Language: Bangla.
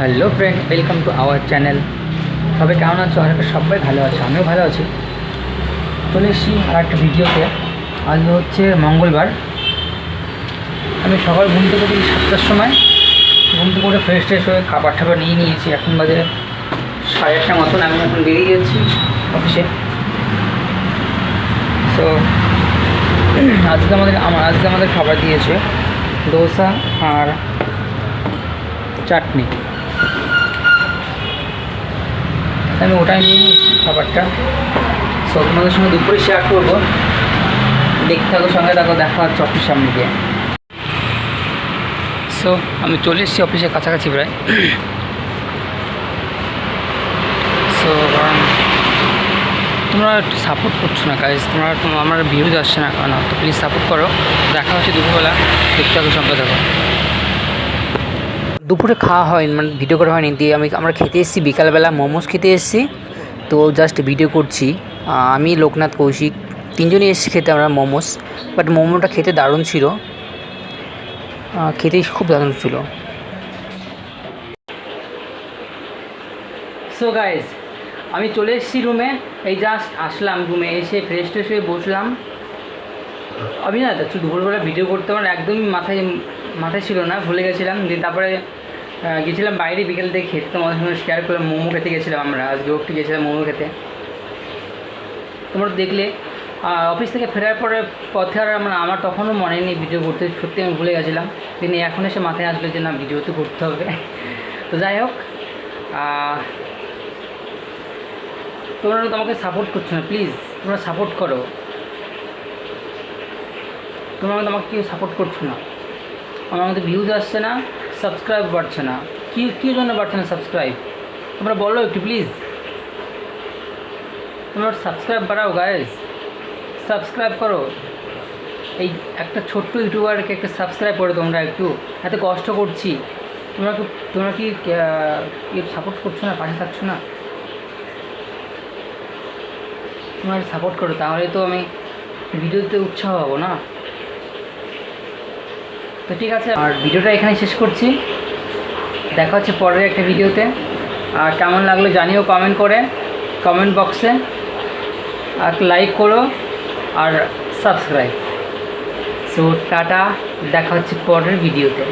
Hello friend, welcome to our channel. সবাই কেমন আছো? আর সবাই ভালো আছে, আমিও ভালো আছি। চলে এসেছি আর একটা ভিডিওতে। আজ হচ্ছে মঙ্গলবার। আমি সকাল ঘুম থেকে উঠি সাতটার সময়। ঘুম থেকে উঠে ফ্রেশ ট্রেশ হয়ে খাবার টাবার নিয়ে নিয়েছি। এখন বাজে সাড়ে আটটা মতন, আমি এখন বেরিয়ে যাচ্ছি অফিসে তো আজকে আমাদের, আমার, আজকে আমাদের খাবার দিয়েছে, দোসা আর চাটনি। আমি ওটাই নিয়ে নিয়েছি খাবারটা। সো তোমাদের সঙ্গে দুপুরে শেয়ার করব। দেখতে থাকো, সঙ্গে থাকো, দেখা হচ্ছে অফিস সামনে দিয়ে সো আমি চলে এসেছি অফিসের কাছাকাছি প্রায়। সো কারণ তোমরা সাপোর্ট করছ না কাজ তোমরা তোমরা আমার ভিউজ আসছে না, কারণ তো প্লিজ সাপোর্ট করো। দেখা হচ্ছে দুপুরবেলা। দেখতে থাকো, সঙ্গে থাকো। দুপুরে খাওয়া হয় মানে ভিডিও করা হয়নি। দিয়ে আমি, আমরা খেতে এসেছি বিকালবেলা, মোমোস খেতে এসেছি। তো জাস্ট ভিডিও করছি। আমি, লোকনাথ, কৌশিক, তিনজনই এসেছি খেতে আমরা মোমোস। বাট মোমোটা খেতে দারুণ ছিল। খেতেই খুব দারুণ ছিল। সো গাইজ আমি চলে এসেছি রুমে এই জাস্ট আসলাম রুমে এসে ফ্রেশ ট্রেশ হয়ে বসলাম। আমি না দুপুরবেলা ভিডিও করতে আমার একদমই মাথায় মাথায় ছিল না, ভুলে গেছিলাম। দিয়ে তারপরে গেছিলাম বাইরে বিকেল থেকে খেতে, তোমাদের সঙ্গে শেয়ার করে মোমো খেতে গেছিলাম আমরা, আজকে একটু গেছিলাম মোমো খেতে। তোমরা দেখলে অফিস থেকে ফেরার পরে পথে আর আমার আমার তখনও মনে নেই ভিডিও করতে, সত্যি আমি ভুলে গেছিলাম। কিন্তু এখন এসে মাথায় আসলো যে না ভিডিও তো করতে হবে। তো যাই হোক তোমরা তো আমাকে সাপোর্ট করছ না প্লিজ তোমরা সাপোর্ট করো। তোমরা আমাকে কেউ সাপোর্ট করছ না। আমার মধ্যে ভিউজ আসছে না। সাবস্ক্রাইব বাড়ছে না। কী কী জন্য বাড়ছে না সাবস্ক্রাইব? তোমরা বলো একটু প্লিজ তোমরা সাবস্ক্রাইব বাড়াও গায়েস সাবস্ক্রাইব করো। এই একটা ছোট্ট ইউটিউবারকে একটা সাবস্ক্রাইব করো তোমরা একটু। এত কষ্ট করছি। তোমরা কি তোমরা কি সাপোর্ট করছ না, পাশে থাকছো না? তোমরা সাপোর্ট করো, তাহলে তো আমি ভিডিওতে উৎসাহ হব না। তো ঠিক আছে, আর ভিডিওটা এখানে শেষ করছি। দেখা হচ্ছে পরের একটা ভিডিওতে। আর কেমন লাগল জানিও কমেন্ট করে কমেন্ট বক্সে আর লাইক করো, আর সাবস্ক্রাইব সো টাটা, দেখা হচ্ছে পরের ভিডিওতে।